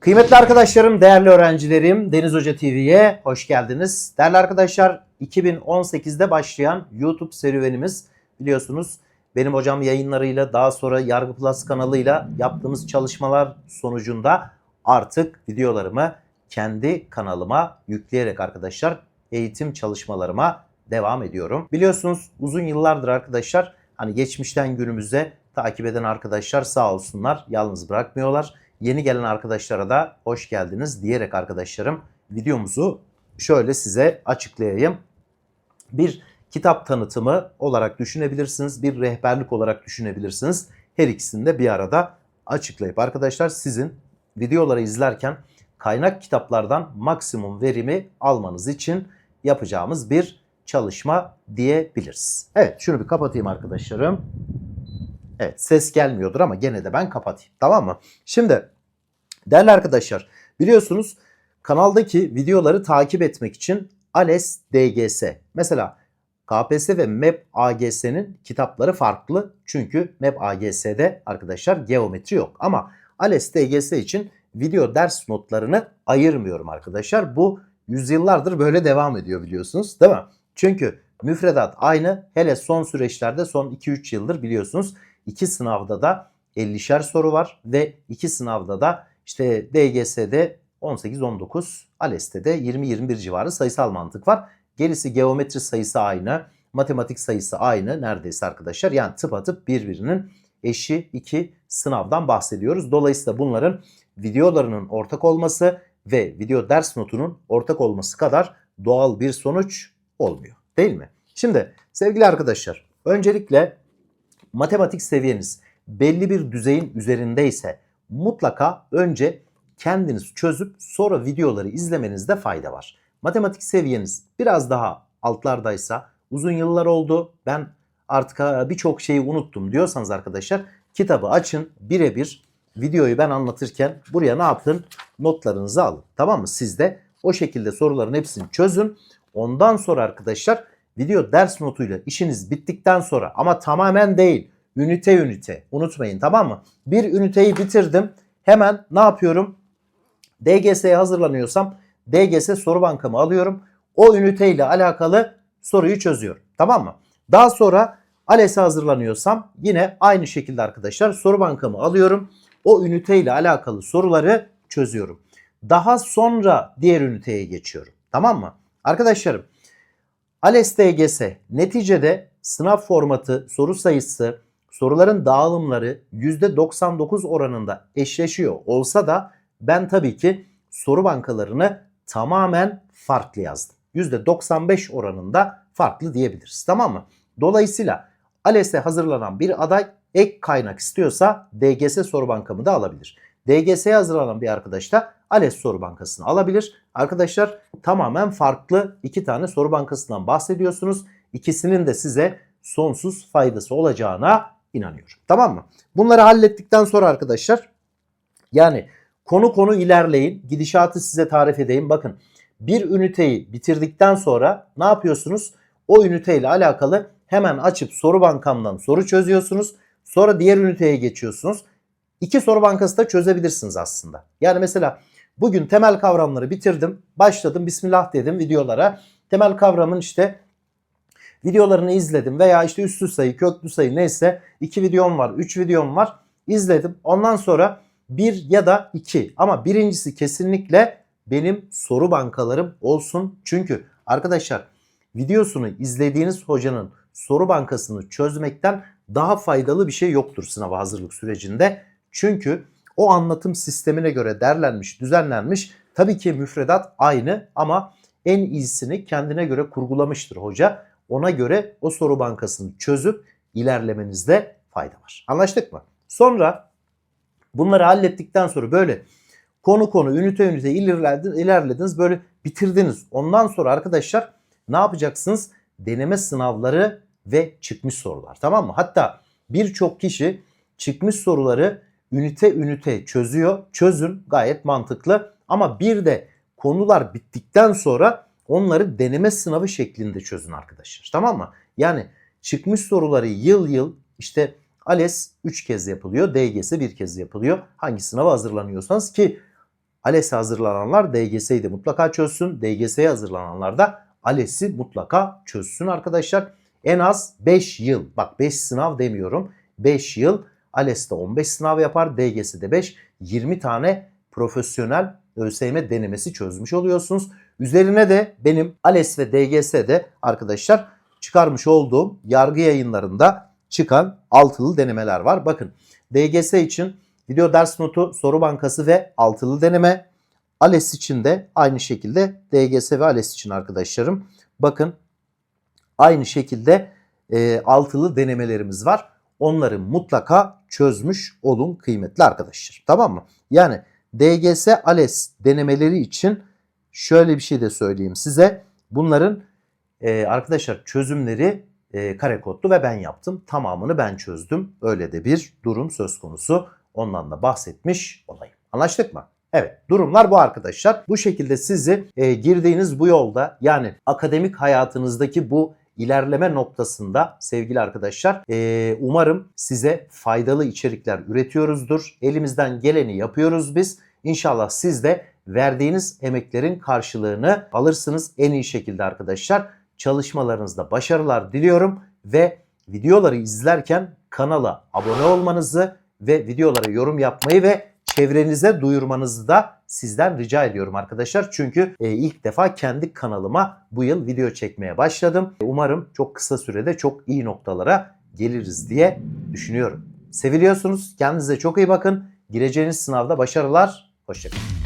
Kıymetli arkadaşlarım, değerli öğrencilerim, Deniz Hoca TV'ye hoş geldiniz. Değerli arkadaşlar, 2018'de başlayan YouTube serüvenimiz biliyorsunuz benim hocam yayınlarıyla daha sonra Yargı Plus kanalıyla yaptığımız çalışmalar sonucunda artık videolarımı kendi kanalıma yükleyerek arkadaşlar eğitim çalışmalarıma devam ediyorum. Biliyorsunuz uzun yıllardır arkadaşlar hani geçmişten günümüze takip eden arkadaşlar sağ olsunlar yalnız bırakmıyorlar. Yeni gelen arkadaşlara da hoş geldiniz diyerek arkadaşlarım videomuzu şöyle size açıklayayım. Bir kitap tanıtımı olarak düşünebilirsiniz, bir rehberlik olarak düşünebilirsiniz. Her ikisini de bir arada açıklayıp arkadaşlar sizin videoları izlerken kaynak kitaplardan maksimum verimi almanız için yapacağımız bir çalışma diyebiliriz. Evet şunu bir kapatayım arkadaşlarım. Evet ses gelmiyordur ama gene de ben kapatayım. Tamam mı? Şimdi değerli arkadaşlar biliyorsunuz kanaldaki videoları takip etmek için ALES DGS. Mesela KPSS ve MEP AGS'nin kitapları farklı. Çünkü MEP AGS'de arkadaşlar geometri yok. Ama ALES DGS için video ders notlarını ayırmıyorum arkadaşlar. Bu yüzyıllardır böyle devam ediyor biliyorsunuz değil mi? Çünkü müfredat aynı. Hele son süreçlerde son 2-3 yıldır biliyorsunuz iki sınavda da 50'şer soru var ve iki sınavda da işte DGS'de 18-19, ALES'te de 20-21 civarı sayısal mantık var. Gerisi geometri sayısı aynı, matematik sayısı aynı neredeyse arkadaşlar. Yani tıpatıp birbirinin eşi iki sınavdan bahsediyoruz. Dolayısıyla bunların videolarının ortak olması ve video ders notunun ortak olması kadar doğal bir sonuç olmuyor. Değil mi? Şimdi sevgili arkadaşlar öncelikle matematik seviyeniz belli bir düzeyin üzerindeyse mutlaka önce kendiniz çözüp sonra videoları izlemenizde fayda var. Matematik seviyeniz biraz daha altlardaysa uzun yıllar oldu ben artık birçok şeyi unuttum diyorsanız arkadaşlar kitabı açın birebir videoyu ben anlatırken buraya ne yapın? Notlarınızı alın. Tamam mı? Siz de o şekilde soruların hepsini çözün. Ondan sonra arkadaşlar video ders notuyla işiniz bittikten sonra ama tamamen değil ünite ünite unutmayın tamam mı? Bir üniteyi bitirdim hemen ne yapıyorum? DGS'ye hazırlanıyorsam DGS soru bankamı alıyorum. O üniteyle alakalı soruyu çözüyorum. Tamam mı? Daha sonra ALES'e hazırlanıyorsam yine aynı şekilde arkadaşlar soru bankamı alıyorum. O üniteyle alakalı soruları çözüyorum. Daha sonra diğer üniteye geçiyorum. Tamam mı? Arkadaşlarım ALES DGS neticede sınav formatı, soru sayısı, soruların dağılımları %99 oranında eşleşiyor olsa da ben tabii ki soru bankalarını tamamen farklı yazdım. %95 oranında farklı diyebiliriz. Tamam mı? Dolayısıyla ALES'e hazırlanan bir aday ek kaynak istiyorsa DGS soru bankamı da alabilir. DGS'ye hazırlanan bir arkadaş da ALES soru bankasını alabilir. Arkadaşlar tamamen farklı iki tane soru bankasından bahsediyorsunuz. İkisinin de size sonsuz faydası olacağına inanıyorum. Tamam mı? Bunları hallettikten sonra arkadaşlar yani konu konu ilerleyin. Gidişatı size tarif edeyim. Bakın bir üniteyi bitirdikten sonra ne yapıyorsunuz? O üniteyle alakalı hemen açıp soru bankamdan soru çözüyorsunuz. Sonra diğer üniteye geçiyorsunuz. İki soru bankası da çözebilirsiniz aslında. Yani mesela bugün temel kavramları bitirdim. Başladım bismillah dedim videolara. Temel kavramın işte videolarını izledim veya işte üstü sayı, köklü sayı neyse iki videom var, üç videom var. izledim. Ondan sonra bir ya da iki ama birincisi kesinlikle benim soru bankalarım olsun. Çünkü arkadaşlar videosunu izlediğiniz hocanın soru bankasını çözmekten daha faydalı bir şey yoktur sınava hazırlık sürecinde. Çünkü o anlatım sistemine göre derlenmiş, düzenlenmiş. Tabii ki müfredat aynı ama en iyisini kendine göre kurgulamıştır hoca. Ona göre o soru bankasını çözüp ilerlemenizde fayda var. Anlaştık mı? Sonra bunları hallettikten sonra böyle konu konu ünite ünite ilerlediniz, böyle bitirdiniz. Ondan sonra arkadaşlar ne yapacaksınız? Deneme sınavları ve çıkmış sorular tamam mı? Hatta birçok kişi çıkmış soruları ünite ünite çözüyor. Çözün gayet mantıklı ama bir de konular bittikten sonra onları deneme sınavı şeklinde çözün arkadaşlar. Tamam mı? Yani çıkmış soruları yıl yıl işte ALES 3 kez yapılıyor. DGS bir kez yapılıyor. Hangi sınava hazırlanıyorsanız ki ALES'e hazırlananlar DGS'yi de mutlaka çözsün. DGS'ye hazırlananlar da ALES'i mutlaka çözsün arkadaşlar. En az 5 yıl bak 5 sınav demiyorum 5 yıl ALES'te 15 sınav yapar DGS'de 5 20 tane profesyonel ÖSYM denemesi çözmüş oluyorsunuz. Üzerine de benim ALES ve DGS'de arkadaşlar çıkarmış olduğum yargı yayınlarında çıkan altılı denemeler var. Bakın DGS için video ders notu, soru bankası ve altılı deneme. ALES için de aynı şekilde DGS ve ALES için arkadaşlarım. Bakın aynı şekilde e, altılı denemelerimiz var. Onları mutlaka çözmüş olun kıymetli arkadaşlar. Tamam mı? Yani DGS ALES denemeleri için şöyle bir şey de söyleyeyim size. Bunların e, arkadaşlar çözümleri e, kare kodlu ve ben yaptım. Tamamını ben çözdüm. Öyle de bir durum söz konusu. Ondan da bahsetmiş olayım. Anlaştık mı? Evet durumlar bu arkadaşlar. Bu şekilde sizi e, girdiğiniz bu yolda yani akademik hayatınızdaki bu ilerleme noktasında sevgili arkadaşlar e, umarım size faydalı içerikler üretiyoruzdur. Elimizden geleni yapıyoruz biz. İnşallah siz de verdiğiniz emeklerin karşılığını alırsınız en iyi şekilde arkadaşlar. Çalışmalarınızda başarılar diliyorum ve videoları izlerken kanala abone olmanızı ve videolara yorum yapmayı ve çevrenize duyurmanızı da sizden rica ediyorum arkadaşlar. Çünkü e, ilk defa kendi kanalıma bu yıl video çekmeye başladım. Umarım çok kısa sürede çok iyi noktalara geliriz diye düşünüyorum. Seviliyorsunuz. Kendinize çok iyi bakın. Gireceğiniz sınavda başarılar. Hoşçakalın.